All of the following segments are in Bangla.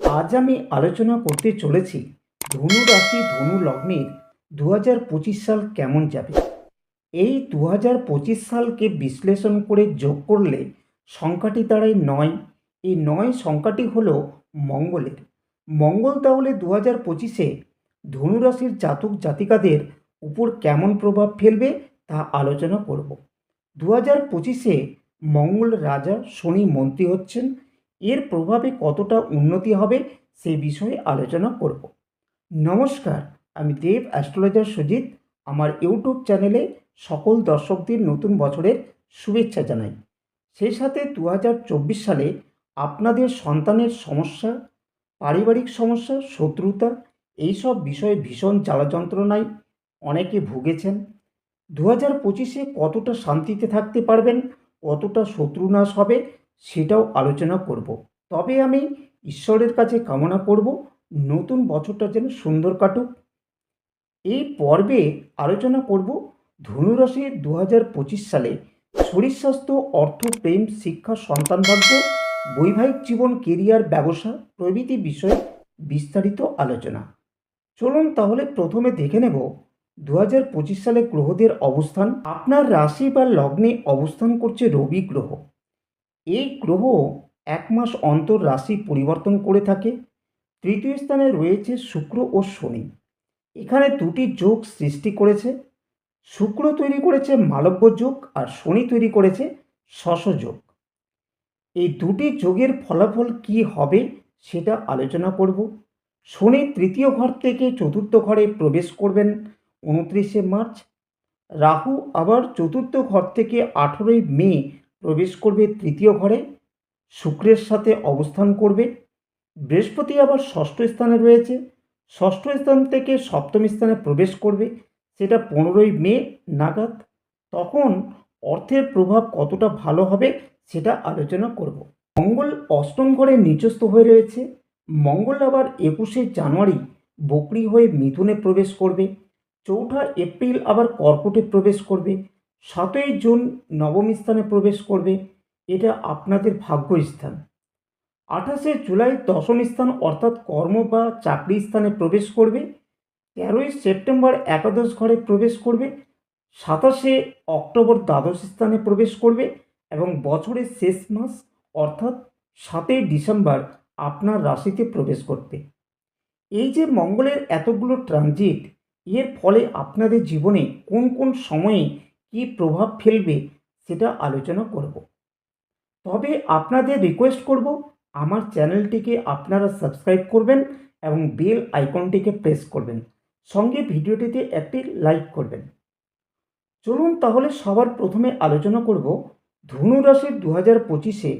আজ আমি আলোচনা করতে চলেছি ধনু রাশি ধনু লগ্নের দু হাজার পঁচিশ সাল কেমন যাবে? এই দু হাজার পঁচিশ সালকে বিশ্লেষণ করে যোগ করলে সংখ্যাটি দাঁড়ায় নয়। এই নয় সংখ্যাটি হল মঙ্গলের। মঙ্গল তাহলে দু হাজার পঁচিশে ধনুরাশির জাতক জাতিকাদের উপর কেমন প্রভাব ফেলবে তা আলোচনা করব। দু হাজার পঁচিশে মঙ্গল রাজা শনি মন্ত্রী হচ্ছেন। এর প্রভাবে কতটা উন্নতি হবে সে বিষয়ে আলোচনা করব। নমস্কার, আমি দেব অ্যাস্ট্রোলজার সুজিত। আমার ইউটিউব চ্যানেলে সকল দর্শকদের নতুন বছরের শুভেচ্ছা জানাই। সেই সাথে দু হাজার চব্বিশ সালে আপনাদের সন্তানের সমস্যা, পারিবারিক সমস্যা, শত্রুতা, এইসব বিষয়ে ভীষণ জ্বালা যন্ত্রণায় অনেকে ভুগেছেন। দু হাজার পঁচিশে কতটা শান্তিতে থাকতে পারবেন, কতটা শত্রুনাশ হবে সেটাও আলোচনা করব। তবে আমি ঈশ্বরের কাছে কামনা করব, নতুন বছরটা যেন সুন্দর কাটুক। এই পর্বে আলোচনা করব ধনুরাশির দু হাজার পঁচিশ সালে শরীর স্বাস্থ্য অর্থ, প্রেম, শিক্ষা সন্তানভাগ্য বৈবাহিক জীবন, কেরিয়ার, ব্যবসা প্রভৃতি বিষয়ে বিস্তারিত আলোচনা। চলুন তাহলে প্রথমে দেখে নেব দু হাজার পঁচিশ সালে গ্রহদের অবস্থান। আপনার রাশি বা লগ্নে অবস্থান করছে রবি গ্রহ। এই গ্রহ এক মাস অন্তর রাশি পরিবর্তন করে থাকে। তৃতীয় স্থানে রয়েছে শুক্র ও শনি। এখানে দুটি যোগ সৃষ্টি করেছে। শুক্র তৈরি করেছে মালব্য যোগ আর শনি তৈরি করেছে শশ যোগ। এই দুটি যোগের ফলাফল কি হবে সেটা আলোচনা করব। শনি তৃতীয় ঘর থেকে চতুর্থ ঘরে প্রবেশ করবেন উনত্রিশে মার্চ। রাহু আবার চতুর্থ ঘর থেকে আঠেরোই মে প্রবেশ করবে তৃতীয় ঘরে, শুক্রের সাথে অবস্থান করবে। বৃহস্পতি আবার ষষ্ঠ স্থানে রয়েছে। ষষ্ঠ স্থান থেকে সপ্তম স্থানে প্রবেশ করবে, সেটা পনেরোই মে নাগাদ। তখন অর্থের প্রভাব কতটা ভালো হবে সেটা আলোচনা করব। মঙ্গল অষ্টম ঘরে নিচস্থ হয়ে রয়েছে। মঙ্গল আবার একুশে জানুয়ারি বকরি হয়ে মিথুনে প্রবেশ করবে। চৌঠা এপ্রিল আবার কর্কটে প্রবেশ করবে। সাতই জুন নবম স্থানে প্রবেশ করবে, এটা আপনাদের ভাগ্য স্থান আঠাশে জুলাই দশম স্থান অর্থাৎ কর্ম বা চাকরি স্থানে প্রবেশ করবে, তেরোই সেপ্টেম্বর একাদশ ঘরে প্রবেশ করবে, সাতাশে অক্টোবর দ্বাদশ স্থানে প্রবেশ করবে এবং বছরের শেষ মাস অর্থাৎ সাতই ডিসেম্বর আপনার রাশিতে প্রবেশ করবে। এই যে মঙ্গলের এতগুলো ট্রানজিট, এর ফলে আপনাদের জীবনে কোন কোন সময়ে কী প্রভাব ফেলবে সেটা আলোচনা করব। তবে আপনাদের রিকোয়েস্ট করব, আমার চ্যানেলটিকে আপনারা সাবস্ক্রাইব করবেন এবং বেল আইকনটিকে প্রেস করবেন। সঙ্গে ভিডিওটিতে একটি লাইক করবেন। চলুন তাহলে সবার প্রথমে আলোচনা করব ধনুরাশির দু হাজার পঁচিশে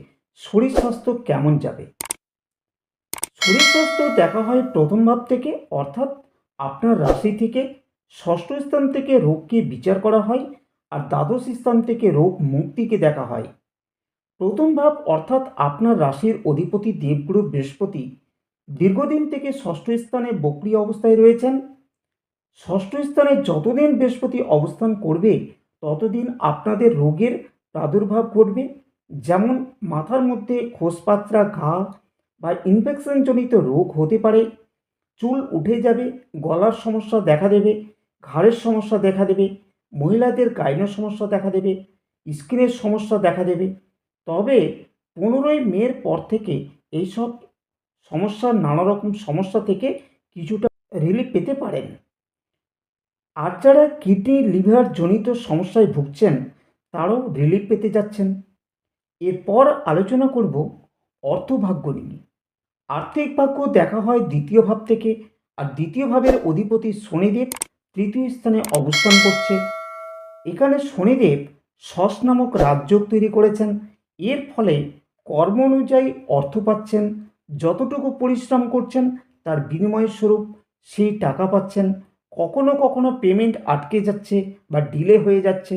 শরীর স্বাস্থ্য কেমন যাবে? শরীর স্বাস্থ্য দেখা হয় প্রথম ভাব থেকে, অর্থাৎ আপনার রাশি থেকে ষষ্ঠ স্থান থেকে রোগকে বিচার করা হয় আর দ্বাদশ স্থান থেকে রোগ মুক্তিকে দেখা হয়। প্রথম ভাব অর্থাৎ আপনার রাশির অধিপতি দেবগুরু বৃহস্পতি দীর্ঘদিন থেকে ষষ্ঠ স্থানে বক্রি অবস্থায় রয়েছেন। ষষ্ঠ স্থানে যতদিন বৃহস্পতি অবস্থান করবে, ততদিন আপনাদের রোগের প্রাদুর্ভাব ঘটবে। যেমন মাথার মধ্যে খোসপাত্রা ঘা বা ইনফেকশনজনিত রোগ হতে পারে। চুল উঠে যাবে, গলার সমস্যা দেখা দেবে, ঘাড়ের সমস্যা দেখা দেবে মহিলাদের গাইনের সমস্যা দেখা দেবে, স্কিনের সমস্যা দেখা দেবে। তবে পনেরোই মের পর থেকে এইসব সমস্যার নানা রকম সমস্যা থেকে কিছুটা রিলিফ পেতে পারেন। আর যারা কিডনি লিভার জনিত সমস্যায় ভুগছেন, তারাও রিলিফ পেতে যাচ্ছেন। এরপর আলোচনা করব অর্থভাগ্য নিয়ে। আর্থিক ভাগ্য দেখা হয় দ্বিতীয় ভাব থেকে, আর দ্বিতীয় ভাবের অধিপতি শনিদেব তৃতীয় স্থানে অবস্থান করছে। এখানে শনিদেব শস নামক রাজযোগ তৈরি করেছেন। এর ফলে কর্ম অনুযায়ী অর্থ পাচ্ছেন, যতটুকু পরিশ্রম করছেন তার বিনিময় স্বরূপ সেই টাকা পাচ্ছেন। কখনো কখনো পেমেন্ট আটকে যাচ্ছে বা ডিলে হয়ে যাচ্ছে।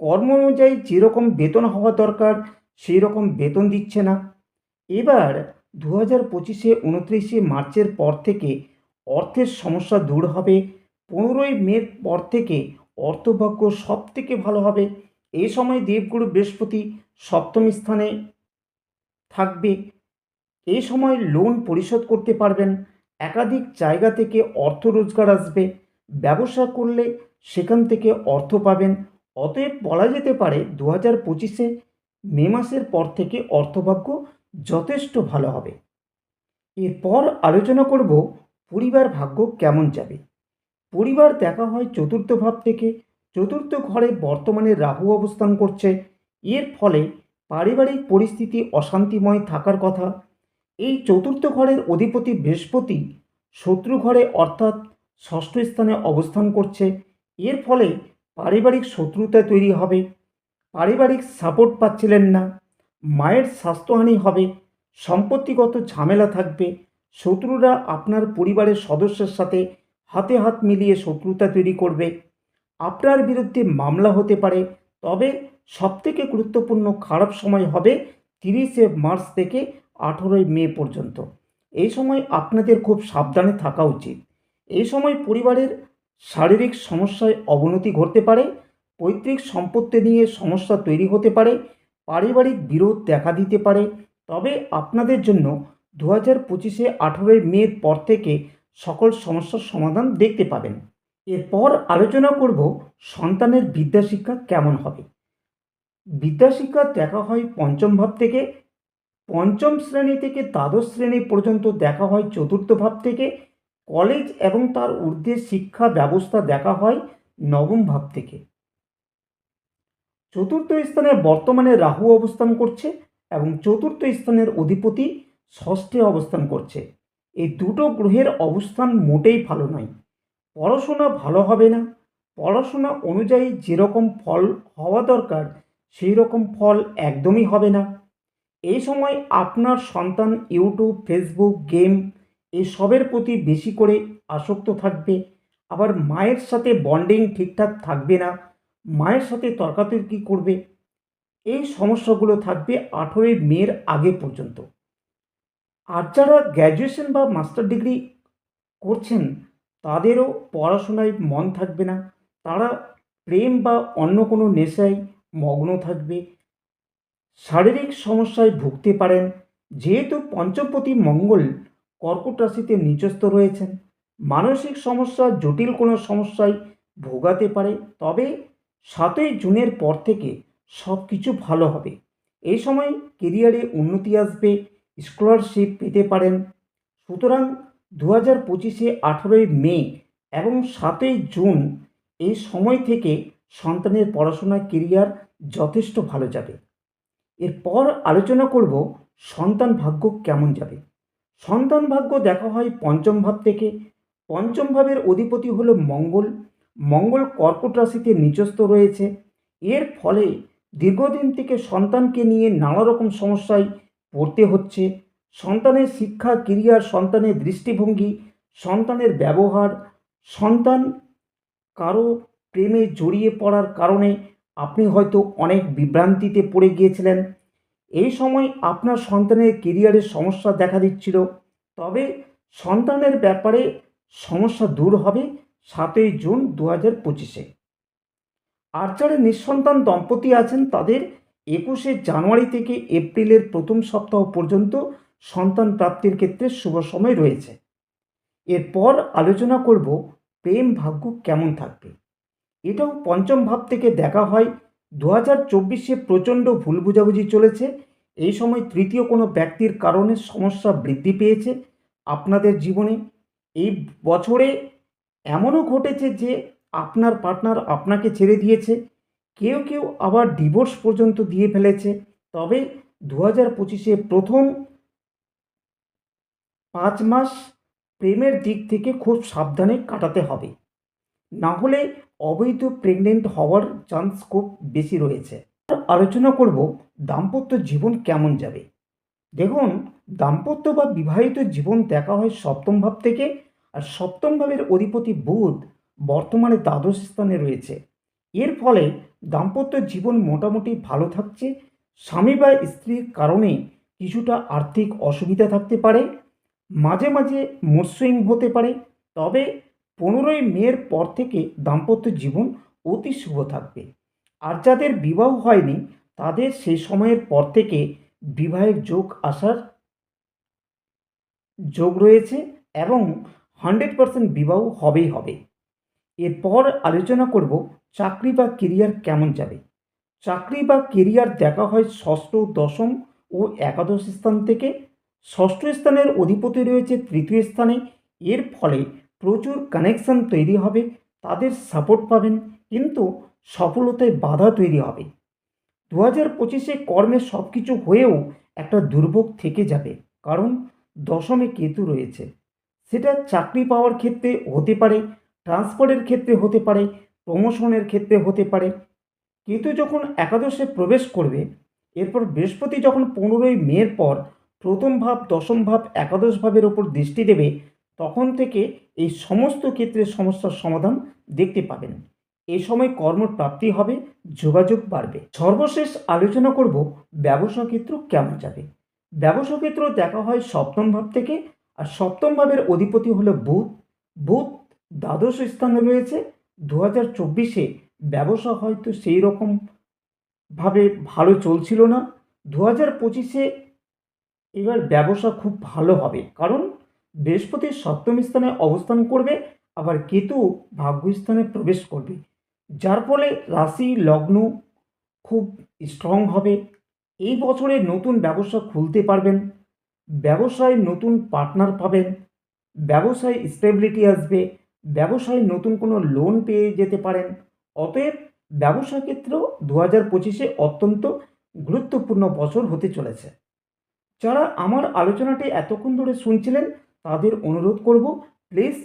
কর্ম অনুযায়ী যেরকম বেতন হওয়া দরকার সেই রকম বেতন দিচ্ছে না। এবার দু হাজার পঁচিশে উনত্রিশে মার্চের পর থেকে অর্থের সমস্যা দূর হবে। পনেরোই মের পর থেকে অর্থভাগ্য সব থেকে ভালো হবে। এই সময় দেবগুরু বৃহস্পতি সপ্তম স্থানে থাকবে। এই সময় লোন পরিশোধ করতে পারবেন। একাধিক জায়গা থেকে অর্থ রোজগার আসবে। ব্যবসা করলে সেখান থেকে অর্থ পাবেন। অতএব বলা যেতে পারে দু হাজার পঁচিশে মে মাসের পর থেকে অর্থভাগ্য যথেষ্ট ভালো হবে। এরপর আলোচনা করব পরিবার ভাগ্য কেমন যাবে। পরিবার দেখা হয় চতুর্থ ভাব থেকে। চতুর্থ ঘরে বর্তমানে রাহু অবস্থান করছে। এর ফলে পারিবারিক পরিস্থিতি অশান্তিময় থাকার কথা। এই চতুর্থ ঘরের অধিপতি বৃহস্পতি শত্রু ঘরে অর্থাৎ ষষ্ঠ স্থানে অবস্থান করছে। এর ফলে পারিবারিক শত্রুতা তৈরি হবে। পারিবারিক সাপোর্ট পাচ্ছিলেন না। মায়ের স্বাস্থ্যহানি হবে। সম্পত্তিগত ঝামেলা থাকবে। শত্রুরা আপনার পরিবারের সদস্যের সাথে হাতে হাত মিলিয়ে শত্রুতা তৈরি করবে। আপনার বিরুদ্ধে মামলা হতে পারে, তবে সবথেকে গুরুত্বপূর্ণ খারাপ সময় হবে তিরিশে মার্চ থেকে আঠেরোই মে পর্যন্ত। এই সময় আপনাদের খুব সাবধানে থাকা উচিত। এই সময় পরিবারের শারীরিক সমস্যায় অবনতি ঘটতে পারে, পৈতৃক সম্পত্তি নিয়ে সমস্যা তৈরি হতে পারে, পারিবারিক বিরোধ দেখা দিতে পারে। তবে আপনাদের জন্য দু হাজার পঁচিশে আঠেরোই মের পর থেকে সকল সমস্যার সমাধান দেখতে পাবেন। এরপর আলোচনা করব সন্তানের বিদ্যাশিক্ষা কেমন হবে। বিদ্যাশিক্ষা দেখা হয় পঞ্চম ভাব থেকে, পঞ্চম শ্রেণি থেকে দ্বাদশ শ্রেণি পর্যন্ত দেখা হয় চতুর্থ ভাব থেকে, কলেজ এবং তার ঊর্ধ্বে শিক্ষা ব্যবস্থা দেখা হয় নবম ভাব থেকে। চতুর্থ স্থানে বর্তমানে রাহু অবস্থান করছে এবং চতুর্থ স্থানের অধিপতি ষষ্ঠে অবস্থান করছে। এই দুটো গ্রহের অবস্থান মোটেই ভালো নয়। পড়াশোনা ভালো হবে না। পড়াশোনা অনুযায়ী যেরকম ফল হওয়া দরকার সেই রকম ফল একদমই হবে না। এই সময় আপনার সন্তান ইউটিউব, ফেসবুক, গেম এসবের প্রতি বেশি করে আসক্ত থাকবে। আবার মায়ের সাথে বন্ডিং ঠিকঠাক থাকবে না। মায়ের সাথে তর্কাতর্কি করবে। এই সমস্যাগুলো থাকবে আঠেরোই মের আগে পর্যন্ত। আর যারা গ্র্যাজুয়েশন বা মাস্টার ডিগ্রি করছেন, তাদেরও পড়াশোনায় মন থাকবে না। তারা প্রেম বা অন্য কোনো নেশায় মগ্ন থাকবে। শারীরিক সমস্যায় ভুগতে পারেন, যেহেতু পঞ্চমপতি মঙ্গল কর্কট রাশিতে নিচস্থ রয়েছেন। মানসিক সমস্যা, জটিল কোনো সমস্যায় ভোগাতে পারে, তবে সাতই জুনের পর থেকে সব কিছু ভালো হবে। এই সময় কেরিয়ারে উন্নতি আসবে স্কলারশিপ পেতে পারেন। সুতরাং দু হাজার পঁচিশে আঠেরোই মে এবং সাতই জুন এই সময় থেকে সন্তানের পড়াশোনা, কেরিয়ার যথেষ্ট ভালো যাবে। এরপর আলোচনা করব সন্তান ভাগ্য কেমন যাবে। সন্তান ভাগ্য দেখা হয় পঞ্চম ভাব থেকে। পঞ্চম ভাবের অধিপতি হলো মঙ্গল। মঙ্গল কর্কট রাশিতে নিচস্থ রয়েছে। এর ফলে দীর্ঘদিন থেকে সন্তানকে নিয়ে নানা রকম সমস্যায় পড়তে হচ্ছে। সন্তানের শিক্ষা কেরিয়ার সন্তানের দৃষ্টিভঙ্গি, সন্তানের ব্যবহার, সন্তান কারও প্রেমে জড়িয়ে পড়ার কারণে আপনি হয়তো অনেক বিভ্রান্তিতে পড়ে গিয়েছিলেন। এই সময় আপনার সন্তানের কেরিয়ারের সমস্যা দেখা দিচ্ছিল। তবে সন্তানের ব্যাপারে সমস্যা দূর হবে সাতই জুন দু হাজার পঁচিশে। আর যারা নিঃসন্তান দম্পতি আছেন তাদের একুশে জানুয়ারি থেকে এপ্রিলের প্রথম সপ্তাহ পর্যন্ত সন্তান প্রাপ্তির ক্ষেত্রে শুভ সময় রয়েছে। এরপর আলোচনা করব প্রেম ভাগ্য কেমন থাকবে। এটাও পঞ্চম ভাব থেকে দেখা হয়। দু হাজার চব্বিশে প্রচণ্ড ভুল বুঝাবুঝি চলেছে। এই সময় তৃতীয় কোনো ব্যক্তির কারণে সমস্যা বৃদ্ধি পেয়েছে আপনাদের জীবনে। এই বছরে এমনও ঘটেছে যে আপনার পার্টনার আপনাকে ছেড়ে দিয়েছে। কেউ কেউ আবার ডিভোর্স পর্যন্ত দিয়ে ফেলেছে। তবে দু হাজার পঁচিশে প্রথম পাঁচ মাস প্রেমের দিক থেকে খুব সাবধানে কাটাতে হবে। না হলে অবৈধ প্রেগনেন্ট হওয়ার চান্স খুব বেশি রয়েছে। আলোচনা করব দাম্পত্য জীবন কেমন যাবে। দেখুন, দাম্পত্য বা বিবাহিত জীবন দেখা হয় সপ্তম ভাব থেকে, আর সপ্তম ভাবের অধিপতি বুধ বর্তমানে দ্বাদশ স্থানে রয়েছে। এর ফলে দাম্পত্য জীবন মোটামুটি ভালো থাকছে। স্বামী বা স্ত্রীর কারণে কিছুটা আর্থিক অসুবিধা থাকতে পারে। মাঝে মাঝে মুসুইং হতে পারে। তবে পনেরোই মের পর থেকে দাম্পত্য জীবন অতি শুভ থাকবে। আর যাদের বিবাহ হয়নি, তাদের সেই সময়ের পর থেকে বিবাহের যোগ আসার যোগ রয়েছে এবং হান্ড্রেড পার্সেন্ট বিবাহ হবেই হবে। এরপর আলোচনা করব চাকরি বা কেরিয়ার কেমন যাবে। চাকরি বা কেরিয়ার দেখা হয় ষষ্ঠ, দশম ও একাদশ স্থান থেকে। ষষ্ঠ স্থানের অধিপতি রয়েছে তৃতীয় স্থানে। এর ফলে প্রচুর কানেকশন তৈরি হবে, তাদের সাপোর্ট পাবেন, কিন্তু সফলতায় বাধা তৈরি হবে। দু হাজার পঁচিশে কর্মে সব কিছু হয়েও একটা দুর্ভোগ থেকে যাবে, কারণ দশমে কেতু রয়েছে। সেটা চাকরি পাওয়ার ক্ষেত্রে হতে পারে ট্রান্সফারের ক্ষেত্রে হতে পারে প্রমোশনের ক্ষেত্রে হতে পারে। কেতু যখন একাদশে প্রবেশ করবে, এরপর বৃহস্পতি যখন পনেরোই মের পর প্রথম ভাব, দশম ভাব, একাদশ ভাবের ওপর দৃষ্টি দেবে, তখন থেকে এই সমস্ত ক্ষেত্রে সমস্যার সমাধান দেখতে পাবেন। এই সময় কর্মপ্রাপ্তি হবে, যোগাযোগ বাড়বে। সর্বশেষ আলোচনা করব ব্যবসা ক্ষেত্র কেমন যাবে। ব্যবসা ক্ষেত্র দেখা হয় সপ্তম ভাব থেকে, আর সপ্তম ভাবের অধিপতি হলো বুধ। বুধ দ্বাদশ স্থানে রয়েছে। দু হাজার চব্বিশে ব্যবসা হয়তো সেই রকমভাবে ভালো চলছিল না। দু হাজার পঁচিশে এবার ব্যবসা খুব ভালো হবে। কারণ বৃহস্পতি সপ্তম স্থানে অবস্থান করবে, আবার কেতু ভাগ্যস্থানে প্রবেশ করবে। যার ফলে রাশি, লগ্ন খুব স্ট্রং হবে। এই বছরে নতুন ব্যবসা খুলতে পারবেন। ব্যবসায় নতুন পার্টনার পাবেন। ব্যবসায় স্টেবিলিটি আসবে। ব্যবসায় নতুন কোনো লোন পেয়ে যেতে পারেন। অতএব ব্যবসা ক্ষেত্রেও দু হাজার পঁচিশে অত্যন্ত গুরুত্বপূর্ণ বছর হতে চলেছে। যারা আমার আলোচনাটি এতক্ষণ ধরে শুনছিলেন, তাদের অনুরোধ করব প্লিজ